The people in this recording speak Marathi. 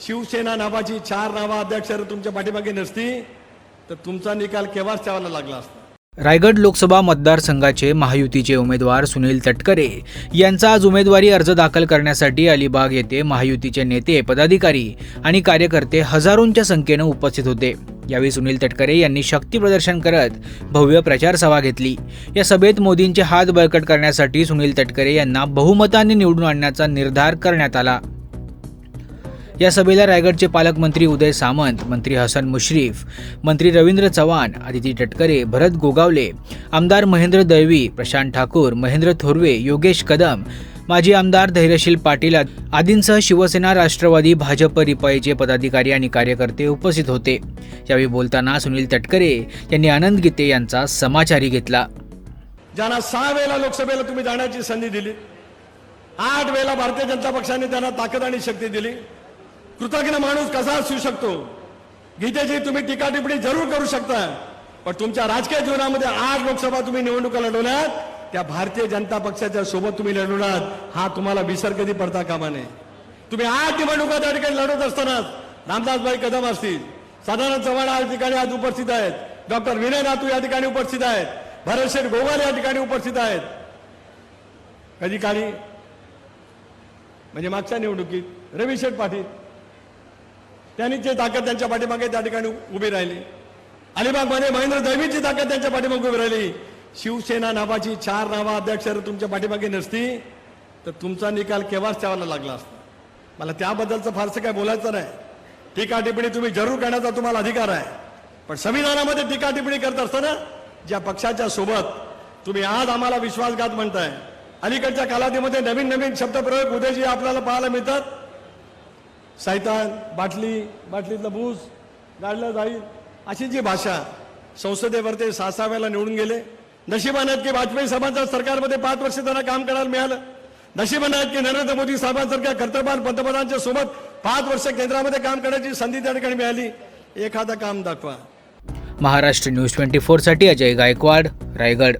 शिवसेना नावाची चार नावा अध्यक्ष तुमच्या पाठीमागे नसती तर तुमचा निकाल केव्हाच त्याला लागला असता? रायगड लोकसभा मतदारसंघाचे महायुतीचे उमेदवार सुनील तटकरे यांचा आज उमेदवारी अर्ज दाखल करण्यासाठी अलिबाग येथे महायुतीचे नेते पदाधिकारी आणि कार्यकर्ते हजारोंच्या संख्येनं उपस्थित होते. यावेळी सुनील तटकरे यांनी शक्ती प्रदर्शन करत भव्य प्रचार सभा घेतली. या सभेत मोदींचे हात बळकट करण्यासाठी सुनील तटकरे यांना बहुमताने निवडून आणण्याचा निर्धार करण्यात आला. या सभेला रायगडचे पालकमंत्री उदय सामंत मंत्री हसन मुश्रीफ मंत्री रवींद्र चव्हाण आदिती टटकरे भरत गोगावले आमदार महेंद्र दळवी प्रशांत ठाकूर महेंद्र थोरवे योगेश कदम माजी आमदार धैर्यशील पाटील आदींसह शिवसेना राष्ट्रवादी भाजप रिपाईचे पदाधिकारी आणि कार्यकर्ते उपस्थित होते. यावेळी बोलताना सुनील तटकरे यांनी आनंद गीते यांचा समाचारी घेतला. ज्यांना सहा वेळेला लोकसभेला तुम्ही जाण्याची संधी दिली आठ वेळेला भारतीय जनता पक्षाने त्यांना ताकद आणि शक्ती दिली कृतज्ञ माणूस कसा असू शकतो? गीतेची तुम्ही टीका टिप्पणी जरूर करू शकता. पण तुमच्या राजकीय जीवनामध्ये आठ लोकसभा तुम्ही निवडणुका लढवल्यात त्या भारतीय जनता पक्षाच्या सोबत तुम्ही लढवलात हा तुम्हाला विसर कधी पडता कामा नये. तुम्ही आठ निवडणुका त्या ठिकाणी लढवत असताना रामदासभाई कदम असतील सदानंद चव्हाण या ठिकाणी आज उपस्थित आहेत डॉक्टर विनय नातू या ठिकाणी उपस्थित आहेत भरतशेठ गोवाल या ठिकाणी उपस्थित आहेत. कधी काळी? म्हणजे मागच्या निवडणुकीत रवी शेठ पाटील त्यांनी जे ताकद त्यांच्या पाठीमागे त्या ठिकाणी उभी राहिली. अलिबागमध्ये महेंद्र दैवीची ताकद त्यांच्या पाठीमागे उभी राहिली. शिवसेना नावाची चार नावा अध्यक्षर तुमच्या पाठीमागे नसती तर तुमचा निकाल केव्हाच त्यावाला लागला असता? मला त्याबद्दलचं फारसं काय बोलायचं नाही. टीका टिप्पणी तुम्ही जरूर करण्याचा तुम्हाला अधिकार आहे. पण संविधानामध्ये टीका टिप्पणी करत असताना ज्या पक्षाच्या सोबत तुम्ही आज आम्हाला विश्वासघात म्हणताय अलीकडच्या कालावधीमध्ये नवीन नवीन शब्दप्रयोग उदयजी आपल्याला पाहायला मिळतात. सैतान बाटली बाटलीतलं भूस गाडलं जाईल. अशी जी भाषा संसदेवर ते सहा निवडून गेले. नशिबानात की वाजपेयी साहेबांच्या सरकारमध्ये पाच वर्ष त्यांना काम करायला मिळालं. नशिबानात की नरेंद्र मोदी साहेबांसारख्या कर्तबान पंतप्रधानांच्या सोबत पाच वर्ष केंद्रामध्ये काम करण्याची संधी त्या ठिकाणी मिळाली. एखादं काम दाखवा. महाराष्ट्र न्यूज ट्वेंटी फोरसाठी अजय गायकवाड रायगड.